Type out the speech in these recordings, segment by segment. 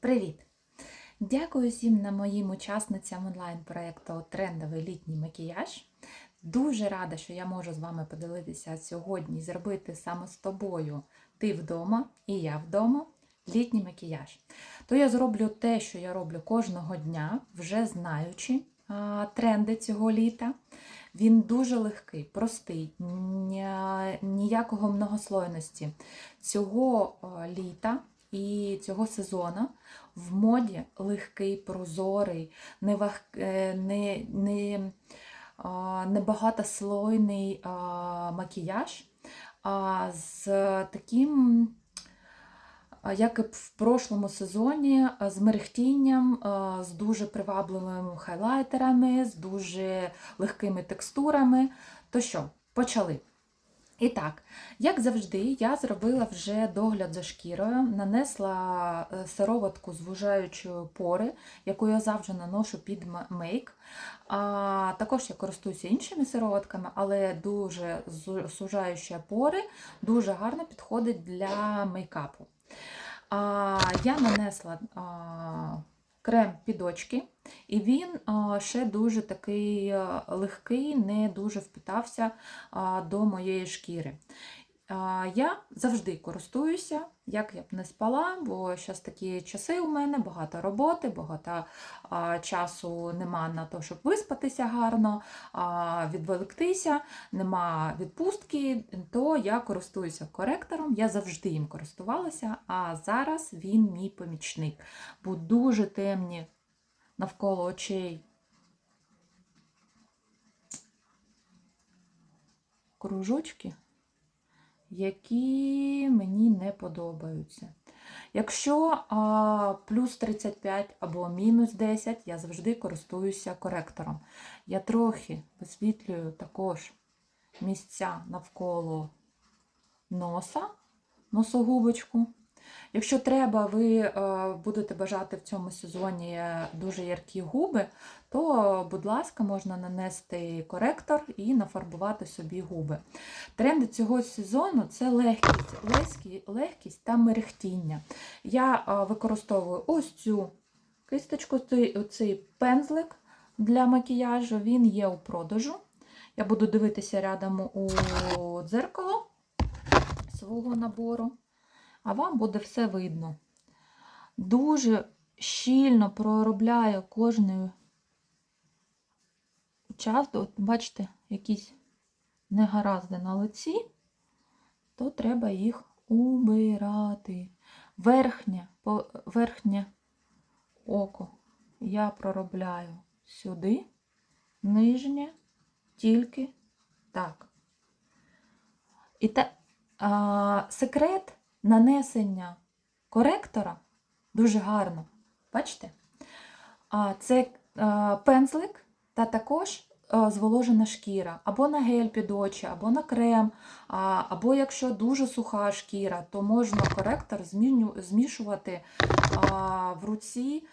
Привіт! Дякую всім на моїм учасницям онлайн-проєкту Трендовий літній макіяж. Дуже рада, що я можу з вами поділитися сьогодні, зробити саме з тобою ти вдома і я вдома літній макіяж. То я зроблю те, що я роблю кожного дня, вже знаючи а, тренди цього літа. Він дуже легкий, простий, ніякого многослойності. Цього літа і цього сезону в моді легкий, прозорий, не, ваг... е, не, не, а, не багатослойний а, макіяж, а з таким, як і в прошлому сезоні, з мерехтінням, а, з дуже привабливими хайлайтерами, з дуже легкими текстурами. То що, почали. І так, як завжди, я зробила вже догляд за шкірою, нанесла е, сироватку звужаючої пори, яку я завжди наношу під мейк. А, також я користуюся іншими сироватками, але дуже сужаюча пори дуже гарно підходить для мейкапу. А, я нанесла а, крем під очки, і він ще дуже такий легкий, не дуже впитався до моєї шкіри. Я завжди користуюся, як я б не спала, бо зараз такі часи у мене, багато роботи, багато а, часу нема на те, щоб виспатися гарно, а, відволіктися, нема відпустки, то я користуюся коректором, я завжди їм користувалася, а зараз він мій помічник. Бо дуже темні навколо очей. Кружочки, які мені не подобаються. Якщо а, плюс 35 або мінус 10, я завжди користуюся коректором. Я трохи висвітлюю також місця навколо носа, носогубочку. Якщо треба, ви е, будете бажати в цьому сезоні дуже яркі губи, то, будь ласка, можна нанести коректор і нафарбувати собі губи. Тренди цього сезону це легкість, легкість, легкість та мерехтіння. Я е, використовую ось цю кисточку, цей, цей пензлик для макіяжу, він є у продажу. Я буду дивитися рядом у дзеркало свого набору а вам буде все видно. Дуже щільно проробляю кожний участок. От бачите, якісь негаразди на лиці, то треба їх убирати. Верхнє, верхнє око я проробляю сюди, нижнє тільки так. І та, а, секрет нанесення коректора дуже гарно. Бачите? Це пензлик та також зволожена шкіра, або на гель під очі, або на крем, або якщо дуже суха шкіра, то можна коректор змішувати в руці,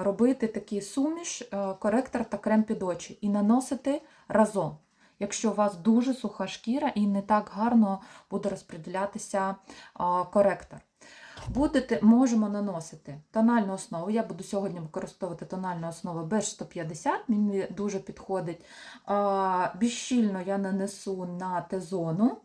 робити такий суміш, а, коректор та крем під очі і наносити разом. Якщо у вас дуже суха шкіра і не так гарно буде розподілятися коректор. Будете, можемо наносити тональну основу. Я буду сьогодні використовувати тональну основу B150, мені дуже підходить. Більш щільно я нанесу на Т-зону,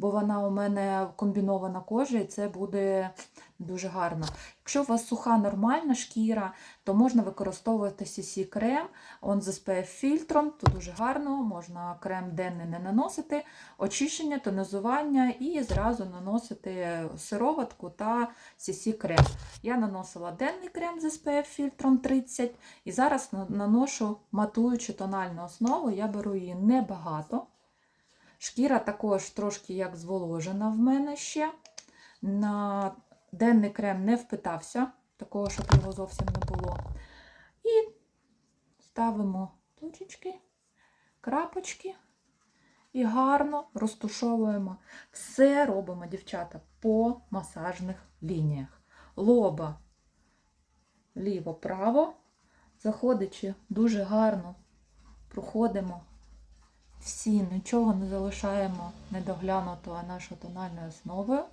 бо вона у мене комбінована кожа, і це буде дуже гарно. Якщо у вас суха нормальна шкіра, то можна використовувати CC крем, он з SPF фільтром, то дуже гарно, можна крем денний не наносити, очищення, тонизування і зразу наносити сироватку та CC крем. Я наносила денний крем з SPF фільтром 30 і зараз наношу матуючу тональну основу, я беру її небагато. Шкіра також трошки як зволожена в мене ще. На денний крем не впитався, такого, щоб його зовсім не було. І ставимо точечки, крапочки і гарно розтушовуємо. Все робимо, дівчата, по масажних лініях. Лоба ліво-право, заходячи дуже гарно, проходимо всі, нічого не залишаємо недоглянутого нашою тональною основою.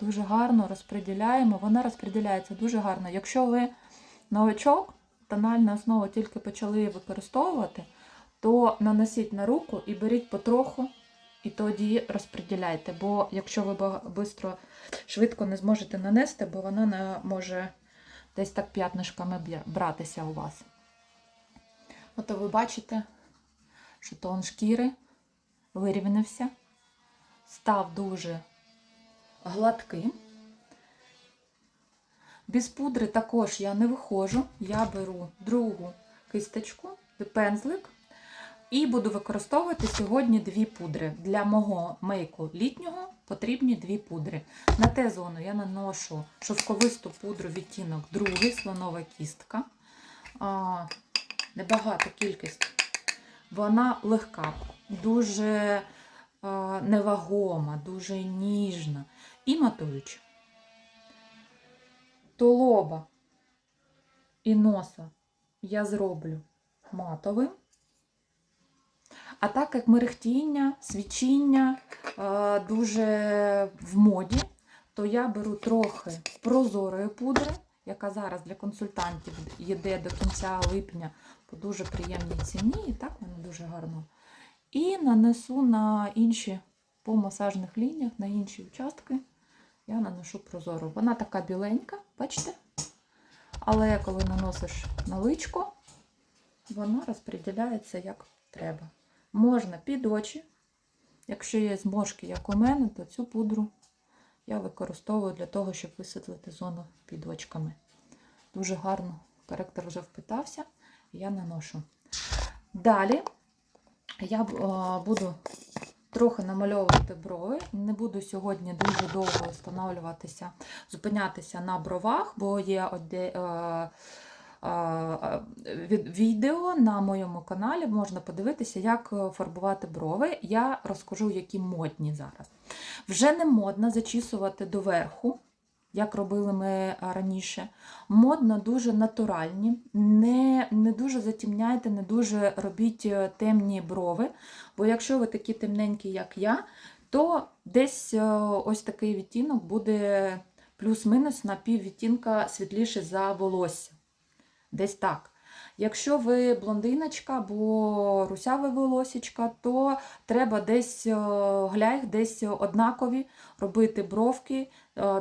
дуже гарно розподіляємо. Вона розподіляється дуже гарно. Якщо ви новачок, тональну основу тільки почали використовувати, то нанесіть на руку і беріть потроху, і тоді розподіляйте. Бо якщо ви швидко, швидко не зможете нанести, бо вона не може десь так п'ятнишками братися у вас. От ви бачите, що тон шкіри вирівнявся, став дуже гладким. Без пудри також я не виходжу. Я беру другу кисточку, пензлик і буду використовувати сьогодні дві пудри. Для мого мейку літнього потрібні дві пудри. На те зону я наношу шовковисту пудру відтінок другий, слонова кістка. А, небагато кількість. Вона легка, дуже а, невагома, дуже ніжна і матуюча. То лоба і носа я зроблю матовим. А так як мерехтіння, свічіння е, дуже в моді, то я беру трохи прозорої пудри, яка зараз для консультантів йде до кінця липня дуже приємній ціні, і так вона дуже гарно. І нанесу на інші по масажних лініях, на інші участки. Я наношу прозору. Вона така біленька, бачите? Але коли наносиш на личко, вона розподіляється як треба. Можна під очі. Якщо є зморшки, як у мене, то цю пудру я використовую для того, щоб висвітлити зону під очками. Дуже гарно коректор вже впитався, я наношу. Далі я е, буду трохи намальовувати брови. Не буду сьогодні дуже довго встановлюватися, зупинятися на бровах, бо є оде, е, е, відео на моєму каналі, можна подивитися, як фарбувати брови. Я розкажу, які модні зараз. Вже не модно зачісувати доверху, як робили ми раніше. Модно дуже натуральні. Не, не дуже затемняйте, не дуже робіть е, темні брови. Бо якщо ви такі темненькі, як я, то десь е, ось такий відтінок буде плюс-мінус на пів відтінка світліше за волосся. Десь так. Якщо ви блондиночка або русяве волосічка, то треба десь е, десь однакові робити бровки е,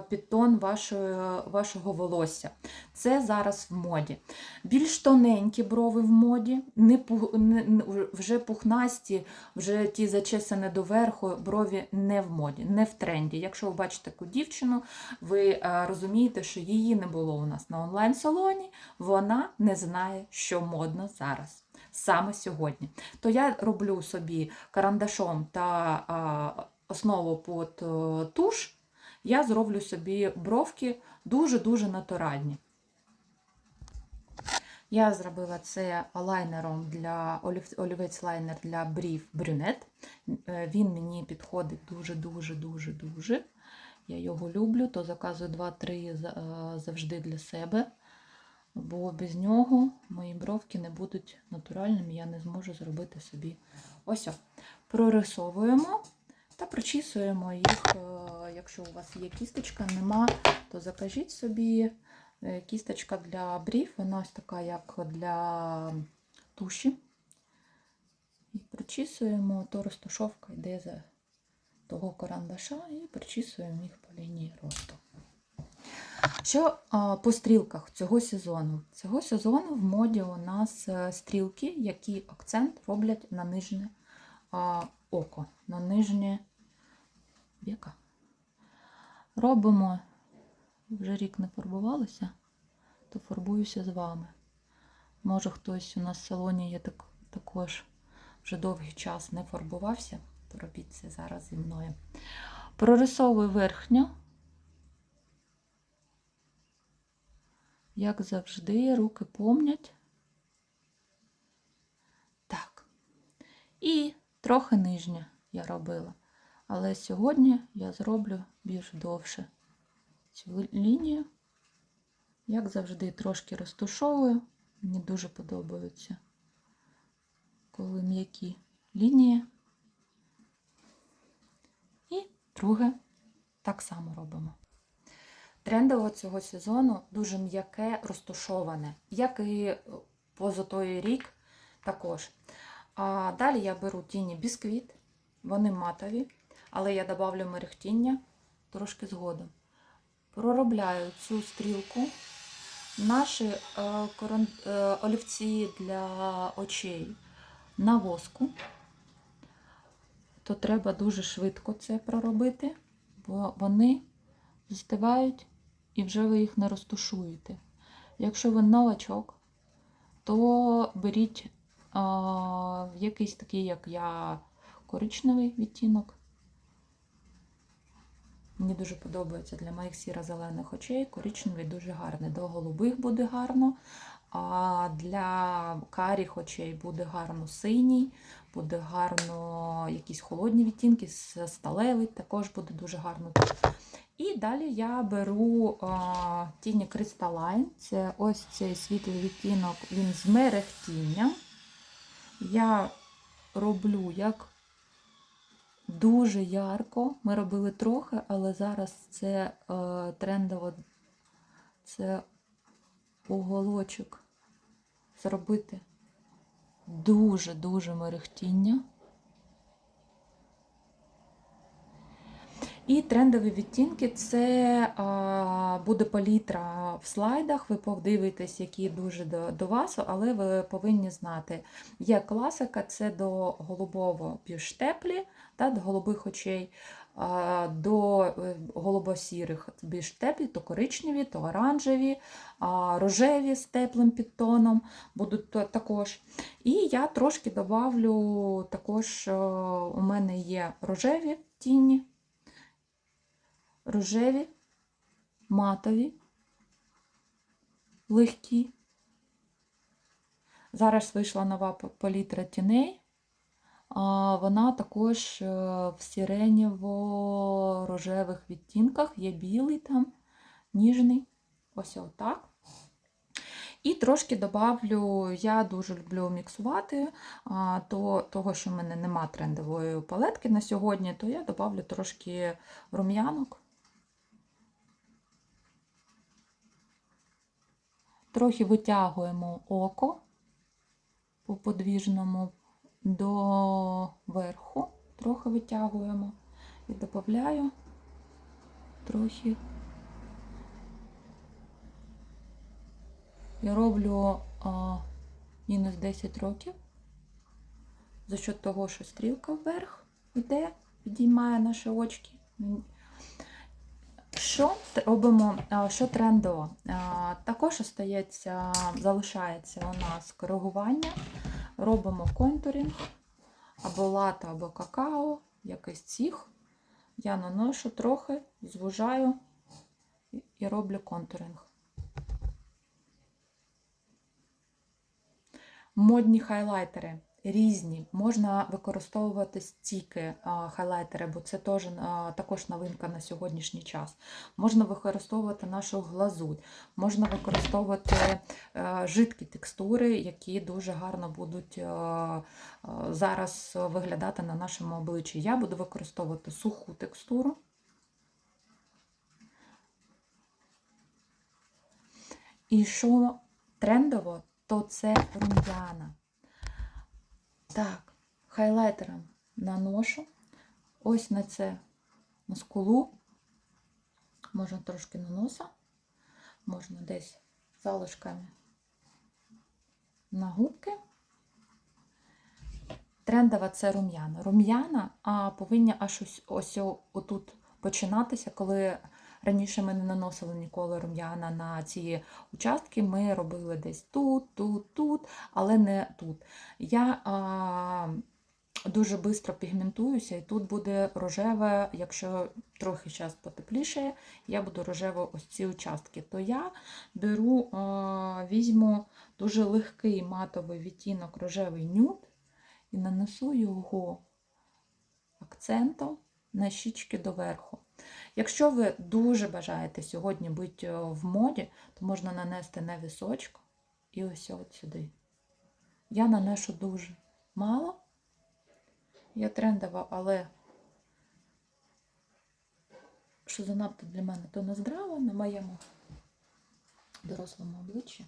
під тон вашої, вашого волосся. Це зараз в моді. Більш тоненькі брови в моді, не, не- вже пухнасті, вже ті зачесані доверху, брові не в моді, не в тренді. Якщо ви бачите таку дівчину, ви е, розумієте, що її не було у нас на онлайн-салоні, вона не знає, що модно зараз. Саме сьогодні. То я роблю собі карандашом та а, основу під е, туш, я зроблю собі бровки дуже-дуже натуральні. Я зробила це лайнером для олівець лайнер для брів брюнет. Е, Він мені підходить дуже-дуже-дуже-дуже. Я його люблю, то заказую 2-3 е, завжди для себе. Бо без нього мої бровки не будуть натуральними, я не зможу зробити собі ось. Прорисовуємо та прочісуємо їх. е, Якщо у вас є кісточка, нема, то закажіть собі е, кісточка для брів. Вона ось така, як для туші. І прочісуємо, то розташовка йде за того карандаша і прочісуємо їх по лінії росту. Що по стрілках цього сезону? Цього сезону в моді у нас е, стрілки, які акцент роблять на нижнє око, на нижнє віка. Робимо, вже рік не фарбувалася, то фарбуюся з вами. Може, хтось у нас в салоні є так, також вже довгий час не фарбувався, то робіть це зараз зі мною. Прорисовую верхню. Як завжди, руки помнять. Так. І трохи нижня я робила. Але сьогодні я зроблю більш довше цю лінію. Як завжди, трошки розтушовую. Мені дуже подобаються, коли м'які лінії. І друге так само робимо. Трендово цього сезону дуже м'яке розташоване, як і е, позатой рік також. А далі я беру тіні бісквіт, вони матові, але я додавлю мерехтіння трошки згодом. Проробляю цю стрілку. Наші е, е, олівці для очей на воску, то треба дуже швидко це проробити, бо вони застивають і вже ви їх не розтушуєте. Якщо ви новачок, то беріть а, якийсь такий, як я, коричневий відтінок. Мені дуже подобається для моїх сіро-зелених очей. Коричневий дуже гарний. До голубих буде гарно, а для каріх очей буде гарно синій, буде гарно якісь холодні відтінки, сталевий також буде дуже гарно. І далі я беру а, тіні Crystalline. Це ось цей світлий відтінок, він з мерехтінням. Я роблю як дуже ярко. Ми робили трохи, але зараз це е, трендово це уголочок зробити дуже-дуже мерехтіння. І трендові відтінки це буде палітра в слайдах. Ви подивитесь, які дуже до, до вас, але ви повинні знати. Є класика, це до голубово більш теплі, та, до голубих очей, до е, голубо-сірих більш теплі, то коричневі, то оранжеві, рожеві з теплим підтоном будуть також. І я трошки добавлю також, е, у мене є рожеві тіні рожеві, матові, легкі. Зараз вийшла нова палітра тіней. Вона також е, в сиренєво-рожевих відтінках. Є білий там, ніжний. Ось отак. І трошки добавлю, я дуже люблю міксувати, то, того, що в мене нема трендової палетки на сьогодні, то я добавлю трошки рум'янок. Трохи витягуємо око по подвіжному до верху, трохи витягуємо і додаю трохи. Я роблю а, мінус 10 років за счет того, що стрілка вверх йде, підіймає наші очки. Що робимо, що трендово? Також остається, залишається у нас коригування. Робимо контуринг або лата, або какао, якийсь ціх. Я наношу трохи, звужаю і роблю контуринг. Модні хайлайтери різні. Можна використовувати стіки хайлайтери, бо це теж, також новинка на сьогоднішній час. Можна використовувати нашу глазурь, можна використовувати е, жидкі текстури, які дуже гарно будуть е, е, зараз виглядати на нашому обличчі. Я буду використовувати суху текстуру. І що трендово, то це рум'яна. Так, хайлайтером наношу. Ось на це на скулу. Можна трошки на носа, можна десь залишками на губки. Трендова це рум'яна. Рум'яна а, повинні аж ось, ось отут починатися, коли раніше ми не наносили ніколи рум'яна на ці участки. Ми робили десь тут, тут, тут, але не тут. Я а, дуже швидко пігментуюся, і тут буде рожеве, якщо трохи час потепліше, я буду рожево ось ці участки. То я беру, а, візьму дуже легкий матовий відтінок рожевий нюд і нанесу його акцентом на щічки доверху. Якщо ви дуже бажаєте сьогодні бути е, в моді, то можна нанести на вісочку і ось от сюди. Я наношу дуже мало. Я трендова, але що занадто для мене то не здраво на моєму дорослому обличчі.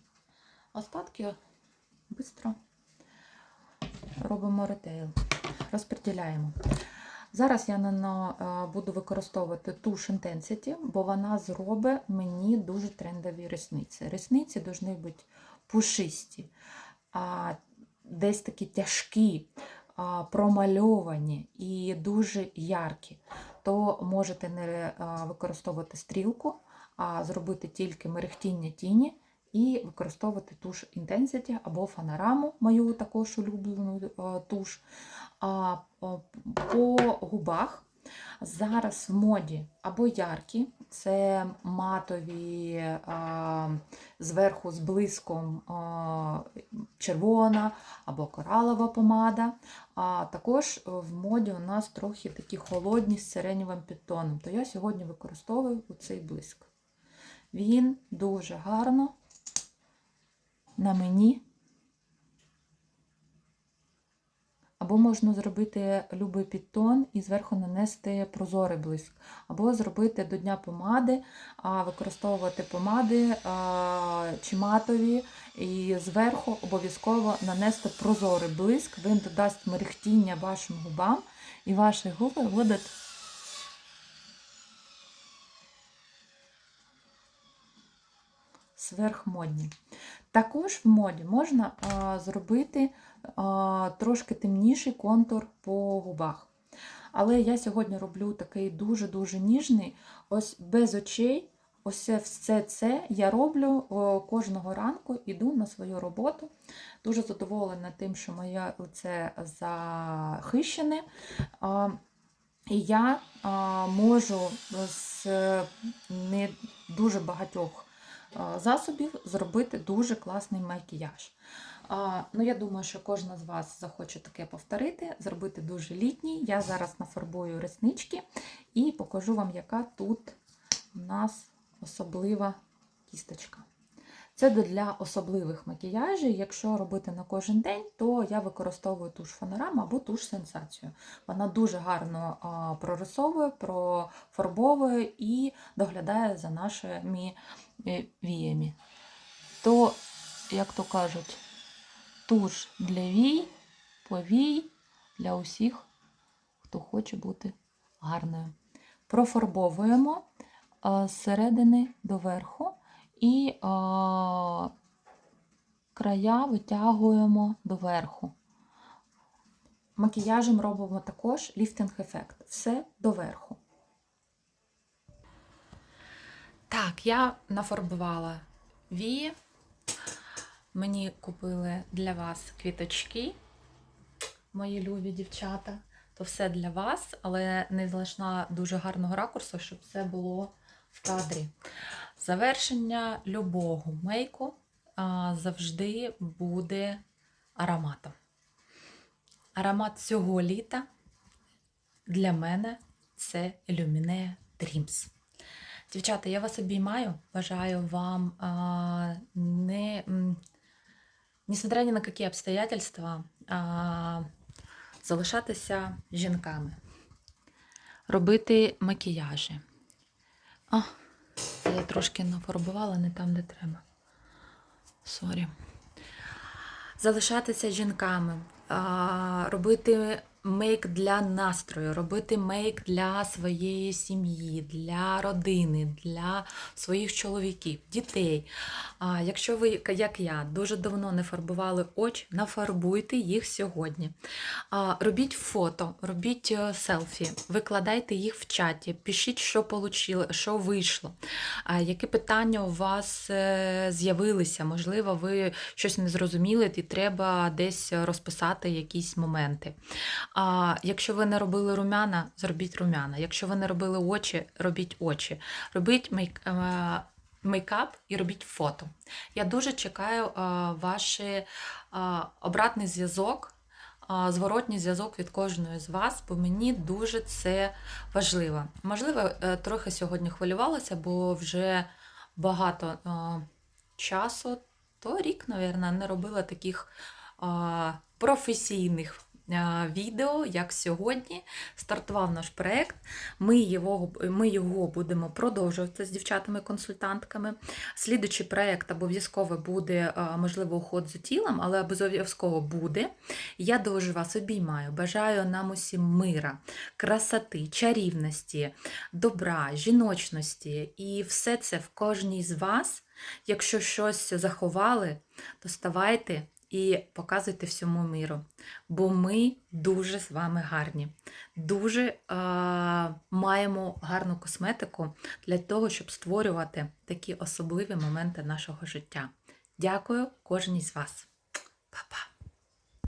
Остатки швидко робимо ретейл, розподіляємо. Зараз я на, е, буду використовувати туш Intensity, бо вона зробить мені дуже трендові ресниці. Ресниці повинні бути пушисті, а, десь такі тяжкі, а, промальовані і дуже яркі. То можете не а, використовувати стрілку, а зробити тільки мерехтіння тіні і використовувати туш Intensity або фонораму, мою також улюблену е, туш. А по губах зараз в моді або яркі, це матові, а, зверху з блиском червона або коралова помада. А також в моді у нас трохи такі холодні з сиренєвим підтоном. То я сьогодні використовую цей блиск. Він дуже гарно на мені. Або можна зробити любий підтон і зверху нанести прозорий блиск. Або зробити до дня помади, використовувати помади чи матові, і зверху обов'язково нанести прозорий блиск. Він додасть мерехтіння вашим губам, і ваші губи будуть сверхмодні. Також в моді можна а, зробити а, трошки темніший контур по губах. Але я сьогодні роблю такий дуже-дуже ніжний, ось без очей. Ось все це я роблю кожного ранку, іду на свою роботу. Дуже задоволена тим, що моє лице захищене. А, і я а, можу з не дуже багатьох засобів зробити дуже класний макіяж. Ну, Я думаю, що кожна з вас захоче таке повторити, зробити дуже літній. Я зараз нафарбую реснички і покажу вам, яка тут у нас особлива кісточка. Це для особливих макіяжів. Якщо робити на кожен день, то я використовую туш фонорам або туш сенсацію. Вона дуже гарно прорисовує, профарбовує і доглядає за нашими е, віями. То, як то кажуть, туш для вій, повій для усіх, хто хоче бути гарною. Профарбовуємо зсередини до верху і а, края витягуємо доверху. Макіяжем робимо також ліфтинг-ефект. Все доверху. Так, я нафарбувала вії. Мені купили для вас квіточки, мої любі дівчата. То все для вас, але не знайшла дуже гарного ракурсу, щоб все було в кадрі. Завершення любого мейку завжди буде ароматом. Аромат цього літа для мене це Illumine Dreams. Дівчата, я вас обіймаю, бажаю вам а, не, несмотря ні на які обстоятельства, а, залишатися жінками, робити макіяжі. А, я трошки нафарбувала не там, де треба. Сорі. Залишатися жінками, робити мейк для настрою, робити мейк для своєї сім'ї, для родини, для своїх чоловіків, дітей. А якщо ви, як я, дуже давно не фарбували очі, нафарбуйте їх сьогодні. А, робіть фото, робіть е, селфі, викладайте їх в чаті, пишіть, що получили, що вийшло, а, які питання у вас е, з'явилися. Можливо, ви щось не зрозуміли, і треба десь розписати якісь моменти. А якщо ви не робили румяна, зробіть румяна. Якщо ви не робили очі, робіть очі. Робіть мейк, е, мейкап і робіть фото. Я дуже чекаю е, ваш е, обратний зв'язок. Зворотній зв'язок від кожної з вас, бо мені дуже це важливо. Можливо, трохи сьогодні хвилювалася, бо вже багато е, часу, то рік, мабуть, не робила таких е, професійних відео, як сьогодні стартував наш проєкт. Ми його, ми його будемо продовжувати з дівчатами-консультантками. Слідуючий проєкт обов'язково буде, е, можливо, уход за тілом, але обов'язково буде. Я дуже вас обіймаю. Бажаю нам усім мира, красоти, чарівності, добра, жіночності і все це в кожній з вас. Якщо щось заховали, то ставайте і показуйте всьому миру. Бо ми дуже з вами гарні, дуже е, маємо гарну косметику для того, щоб створювати такі особливі моменти нашого життя. Дякую кожній з вас. Па-па!